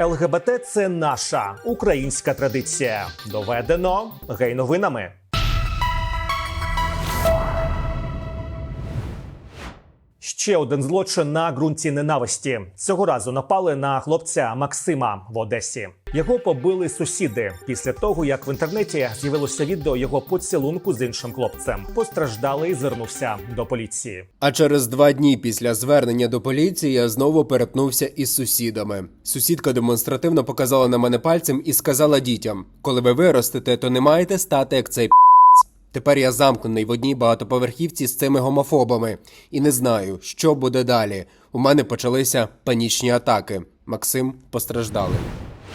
ЛГБТ це наша українська традиція. Доведено гей-новинами. Ще один злочин на ґрунті ненависті. Цього разу напали на хлопця Максима в Одесі. Його побили сусіди після того, як в інтернеті з'явилося відео його поцілунку з іншим хлопцем. Постраждалий звернувся до поліції. А через два дні після звернення до поліції я знову перетнувся із сусідами. Сусідка демонстративно показала на мене пальцем і сказала дітям: коли ви виростете, то не маєте стати як цей п***ць». Тепер я замкнений в одній багатоповерхівці з цими гомофобами і не знаю, що буде далі. У мене почалися панічні атаки. Максим постраждалий.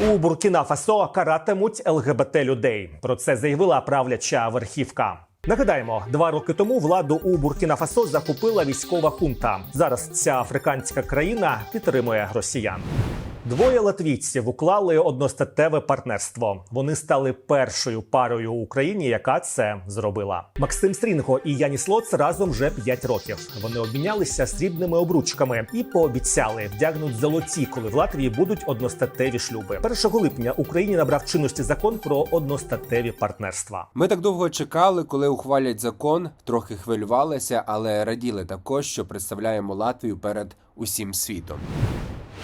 У Буркіна Фасо каратимуть ЛГБТ людей. Про це заявила правляча верхівка. Нагадаємо, два роки тому владу у Буркіна Фасо захопила військова хунта. Зараз ця африканська країна підтримує росіян. Двоє латвійців уклали одностатеве партнерство. Вони стали першою парою у Україні, яка це зробила. Максим Стрінго і Яніс Лоц разом вже 5 років. Вони обмінялися срібними обручками і пообіцяли вдягнуть золоті, коли в Латвії будуть одностатеві шлюби. 1 липня Україні набрав чинності закон про одностатеві партнерства. Ми так довго чекали, коли ухвалять закон, трохи хвилювалися, але раділи також, що представляємо Латвію перед усім світом.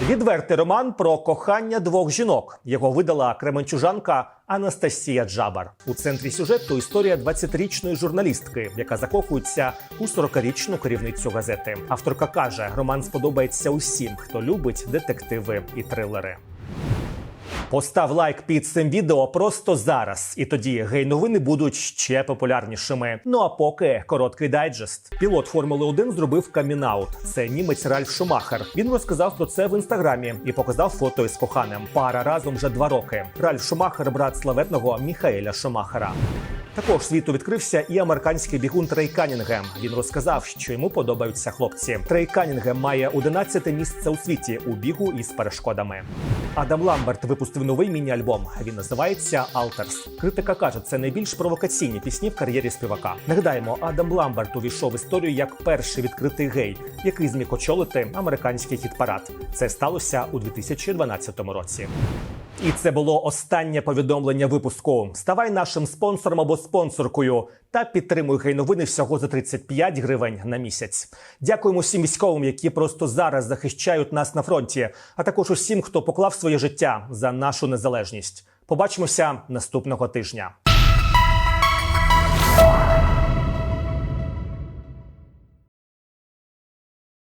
Відвертий роман про кохання двох жінок. Його видала кременчужанка Анастасія Джабар. У центрі сюжету історія 20-річної журналістки, яка закохується у 40-річну керівницю газети. Авторка каже, роман сподобається усім, хто любить детективи і трилери. Постав лайк під цим відео просто зараз, і тоді гей-новини будуть ще популярнішими. Ну а поки короткий дайджест. Пілот Формули 1 зробив камінаут. Це німець Ральф Шумахер. Він розказав про це в інстаграмі і показав фото із коханим. Пара разом вже два роки. Ральф Шумахер, брат славетного Міхаеля Шумахера. Також світу відкрився і американський бігун Трей Канінгем. Він розказав, що йому подобаються хлопці. Трей Канінгем має 11 місце у світі у бігу із перешкодами. Адам Ламберт випустив новий міні-альбом. Він називається Алтерс. Критика каже, це найбільш провокаційні пісні в кар'єрі співака. Нагадаємо, Адам Ламберт увійшов в історію як перший відкритий гей, який зміг очолити американський хіт-парад. Це сталося у 2012 році. І це було останнє повідомлення випуску. Ставай нашим спонсором або спонсоркою та підтримуй гей-новини всього за 35 гривень на місяць. Дякуємо всім військовим, які просто зараз захищають нас на фронті, а також усім, хто поклав своє життя за нашу незалежність. Побачимося наступного тижня.